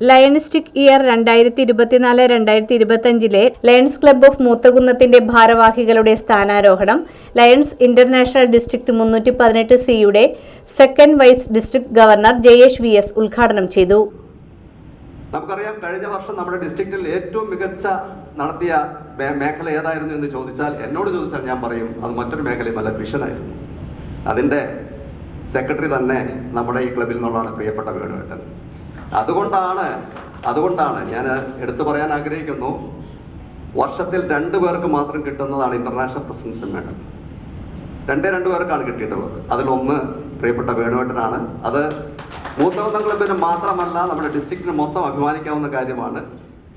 ലയണിസ്റ്റിക് year രണ്ടായിരത്തി ഇരുപത്തിനാല് രണ്ടായിരത്തി ഇരുപത്തിയഞ്ചിലെ ലയൺസ് ക്ലബ്ബ് ഓഫ് മൂത്തകുന്നത്തിന്റെ ഭാരവാഹികളുടെ സ്ഥാനാരോഹണം ലയൺസ് ഇന്റർനാഷണൽ ഡിസ്ട്രിക്ട് മുന്നൂറ്റി പതിനെട്ട് സിയുടെ second vice district governor Jayesh V S ഉദ്ഘാടനം ചെയ്തു. നമുക്കറിയാം കഴിഞ്ഞ വർഷം നമ്മുടെ ഡിസ്ട്രിക്റ്റിൽ ഏറ്റവും മികച്ച നടത്തിയ മേഖല ഏതായിരുന്നു എന്ന് ചോദിച്ചാൽ എന്നോട് ചോദിച്ചാൽ ഞാൻ പറയും അത് മറ്റൊരു മേഖലയുമല്ല മിഷനായിരുന്നു അതിന്റെ സെക്രട്ടറി തന്നെ നമ്മുടെ ഈ ക്ലബിൽ നിന്നുള്ളതാണ് പ്രിയപ്പെട്ട വേണുവേട്ടൻ. അതുകൊണ്ടാണ് അതുകൊണ്ടാണ് ഞാൻ എടുത്തു പറയാൻ ആഗ്രഹിക്കുന്നു. വർഷത്തിൽ രണ്ട് പേർക്ക് മാത്രം കിട്ടുന്നതാണ് ഇന്റർനാഷണൽ പ്രസിഡൻസ് മെഡൽ രണ്ടേ രണ്ട് പേർക്കാണ് കിട്ടിയിട്ടുള്ളത്. അതിലൊന്ന് പ്രിയപ്പെട്ട വേണുവേട്ടനാണ്. അത് മൂത്തവന്തം ക്ലബിന് മാത്രമല്ല നമ്മുടെ ഡിസ്ട്രിക്റ്റിന് മൊത്തം അഭിമാനിക്കാവുന്ന കാര്യമാണ്.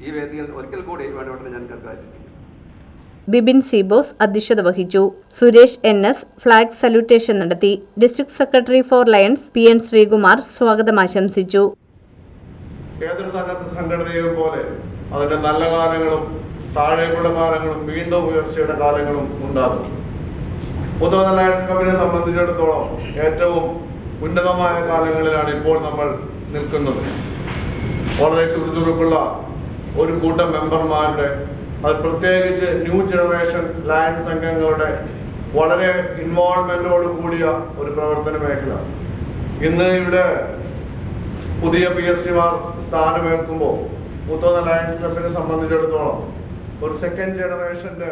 ഈ വേദിയിൽ ഒരിക്കൽ കൂടി വേണുവേട്ടനെ ഞാൻ കൺഗ്രാറ്റുലേറ്റ് ബിബിൻ സിബോസ് അധ്യക്ഷത വഹിച്ചു. Suresh N S flag salutation നടത്തി. District secretary for Lions P N Sreekumar സ്വാഗതം ആശംസിച്ചു. ഏതൊരു സന്നദ്ധ സംഘടനയും പോലെ അതിന്റെ നല്ല കാലങ്ങളും താഴേക്കുള്ള കാലങ്ങളും വീണ്ടും ഉയർച്ചയുടെ കാലങ്ങളും ഉണ്ടാകും. പൊതുവെ ലയൺസ് ക്ലബിനെ സംബന്ധിച്ചിടത്തോളം ഏറ്റവും ഉന്നതമായ കാലങ്ങളിലാണ് ഇപ്പോൾ നമ്മൾ നിൽക്കുന്നത്. വളരെ ചുറുചുറുക്കുള്ള ഒരു കൂട്ടം മെമ്പർമാരുടെ അത് പ്രത്യേകിച്ച് ന്യൂ ജനറേഷൻ ലയൺസ് അംഗങ്ങളുടെ വളരെ ഇൻവോൾവ്മെന്റോട് കൂടിയ ഒരു പ്രവർത്തന മേഖല. ഇന്ന് ഇവിടെ പുതിയ പി എസ് ടിമാർ സ്ഥാനമേൽക്കുമ്പോൾ മുത്തോന്ന ലയൺസ് ക്ലബിനെ സംബന്ധിച്ചിടത്തോളം ഒരു സെക്കൻഡ് ജനറേഷന്റെ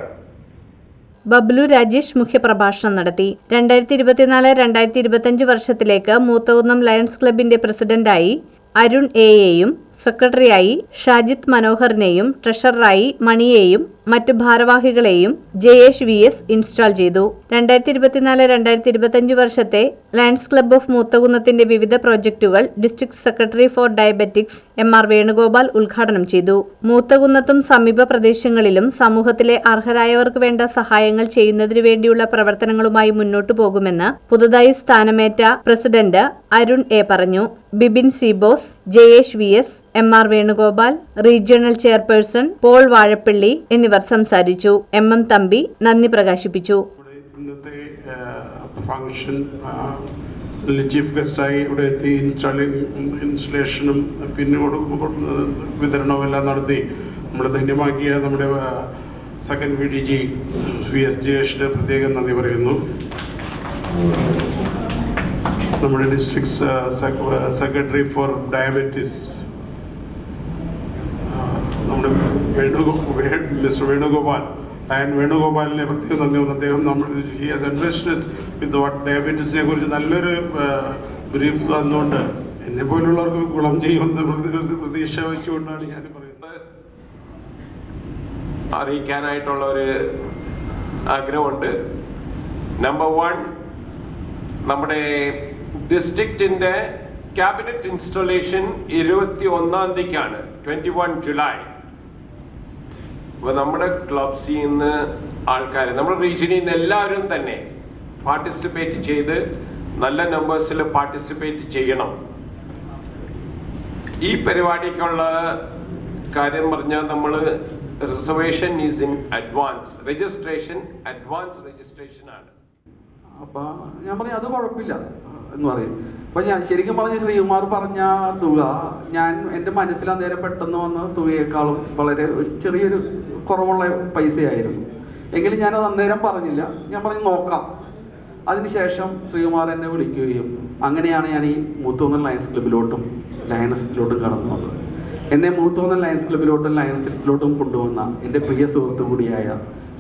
ബബ്ലു രാജേഷ് മുഖ്യപ്രഭാഷണം നടത്തി. രണ്ടായിരത്തി ഇരുപത്തിനാല് രണ്ടായിരത്തി ഇരുപത്തിയഞ്ച് വർഷത്തിലേക്ക് മൂത്തകുന്നം ലയൺസ് ക്ലബിന്റെ പ്രസിഡന്റായി അരുൺ എയെയും സെക്രട്ടറിയായി ഷാജിത് മനോഹറിനെയും ട്രഷററായി മണിയെയും മറ്റ് ഭാരവാഹികളെയും ജയേഷ് വി എസ് ഇൻസ്റ്റാൾ ചെയ്തു. രണ്ടായിരത്തി ഇരുപത്തിനാല് രണ്ടായിരത്തി ഇരുപത്തിയഞ്ച് വർഷത്തെ ലയൺസ് ക്ലബ്ബ് ഓഫ് മൂത്തകുന്നത്തിന്റെ വിവിധ പ്രോജക്റ്റുകൾ district secretary for diabetics M R Venugopal ഉദ്ഘാടനം ചെയ്തു. മൂത്തകുന്നത്തും സമീപ പ്രദേശങ്ങളിലും സമൂഹത്തിലെ അർഹരായവർക്ക് വേണ്ട സഹായങ്ങൾ ചെയ്യുന്നതിനു വേണ്ടിയുള്ള പ്രവർത്തനങ്ങളുമായി മുന്നോട്ടു പോകുമെന്ന് പുതുതായി സ്ഥാനമേറ്റ പ്രസിഡന്റ് അരുൺ എ പറഞ്ഞു. Bibin Sibos Jayesh V S M R Venugopal regional chairperson Paul Vazhappally എന്നിവർ സംസാരിച്ചു. എം എം തമ്പി നന്ദി പ്രകാശിപ്പിച്ചു. ഇന്നത്തെ ഫംഗ്ഷൻ ചീഫ് ഗസ്റ്റായി ഇവിടെ എത്തി. ഇൻസ്റ്റാളിങ് ഇൻസ്റ്റലേഷനും പിന്നെ വിതരണവും എല്ലാം നടത്തി. നമ്മൾ ധന്യമാക്കിയ നമ്മുടെ second V D G V S ജയേഷിന് പ്രത്യേകം നന്ദി പറയുന്നു. നമ്മുടെ ഡിസ്ട്രിക്ട് സെക്രട്ടറി ഫോർ ഡയബറ്റീസ് നമ്മുടെ വേണുഗോ വേ- മിസ്റ്റർ വേണുഗോപാൽ. ആൻഡ് വേണുഗോപാലിനെ പ്രത്യേകം നന്ദി അദ്ദേഹം നമ്മൾ he has advised with what ഡയബറ്റീസിനെ കുറിച്ച് നല്ലൊരു ബ്രീഫ് തന്നുകൊണ്ട് എന്നെ പോലുള്ളവർക്ക് ഗുണം ചെയ്യുമെന്ന് പ്രതി- പ്രതീക്ഷ വെച്ചുകൊണ്ടാണ് ഞാൻ പറയുന്നത്. അറിയിക്കാനായിട്ടുള്ള ഒരു ആഗ്രഹമുണ്ട്. നമ്പർ വൺ നമ്മുടെ ഡിസ്ട്രിക്റ്റിന്റെ ക്യാബിനറ്റ് ഇൻസ്റ്റലേഷൻ ഇരുപത്തി ഒന്നാം തീയതിക്കാണ് ട്വന്റി വൺ ജൂലൈ അപ്പൊ നമ്മുടെ ക്ലബ്സിൽ നിന്ന് ആൾക്കാർ നമ്മുടെ റീജിയനിൽ നിന്ന് എല്ലാവരും തന്നെ പാർട്ടിസിപ്പേറ്റ് ചെയ്ത് നല്ല നമ്പേഴ്സിൽ പാർട്ടിസിപ്പേറ്റ് ചെയ്യണം. ഈ പരിപാടിക്കുള്ള കാര്യം പറഞ്ഞാൽ നമ്മൾ reservation is in advance registration advance registration ആണ്. അപ്പൊ ഞാൻ പറയാം അത് കുഴപ്പമില്ല എന്ന് പറയും. അപ്പൊ ഞാൻ ശരിക്കും പറഞ്ഞ ശ്രീകുമാർ പറഞ്ഞ തുക ഞാൻ എന്റെ മനസ്സിൽ അന്നേരം പെട്ടെന്ന് വന്ന തുകയേക്കാളും വളരെ ഒരു ചെറിയൊരു കുറവുള്ള പൈസയായിരുന്നു. എങ്കിലും ഞാൻ ഞാനത് അന്നേരം പറഞ്ഞില്ല. ഞാൻ പറഞ്ഞു നോക്കാം. അതിനുശേഷം ശ്രീകുമാർ എന്നെ വിളിക്കുകയും അങ്ങനെയാണ് ഞാൻ ഈ മൂത്തോന്നൽ ലയൻസ് ക്ലബിലോട്ടും ലയനസത്തിലോട്ടും കടന്നു വന്നത്. എന്നെ മൂത്തോന്നൽ ലയൻസ് ക്ലബിലോട്ടും ലയനസത്തിലോട്ടും കൊണ്ടുവന്ന എന്റെ പ്രിയ സുഹൃത്തു കൂടിയായ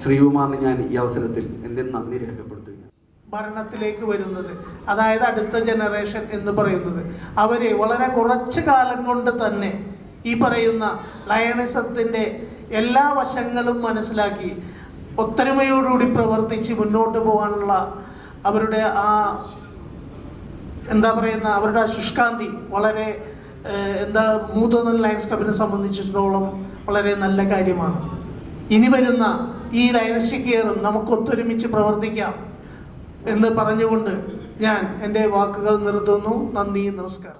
ശ്രീകുമാറിന് ഞാൻ ഈ അവസരത്തിൽ എന്റെ നന്ദി രേഖപ്പെടുത്തുകയാണ് ഭരണത്തിലേക്ക് വരുന്നത്. അതായത് അടുത്ത ജനറേഷൻ എന്ന് പറയുന്നത്. അവർ വളരെ കുറച്ച് കാലം കൊണ്ട് തന്നെ ഈ പറയുന്ന ലയണിസത്തിന്റെ എല്ലാ വശങ്ങളും മനസ്സിലാക്കി ഒത്തൊരുമയോടുകൂടി പ്രവർത്തിച്ച് മുന്നോട്ട് പോകാനുള്ള അവരുടെ ആ എന്താ പറയുന്ന അവരുടെ ശുഷ്കാന്തി വളരെ എന്താ മൂത്തോന്നൽ ലയൻസ് ക്ലബിനെ സംബന്ധിച്ചിടത്തോളം വളരെ നല്ല കാര്യമാണ്. ഇനി വരുന്ന ഈ ലയൻസ് കെയറും നമുക്ക് ഒത്തൊരുമിച്ച് പ്രവർത്തിക്കാം. എന്ന് പറഞ്ഞുകൊണ്ട് ഞാൻ എന്റെ വാക്കുകൾ നിർത്തുന്നു. നന്ദി നമസ്കാരം.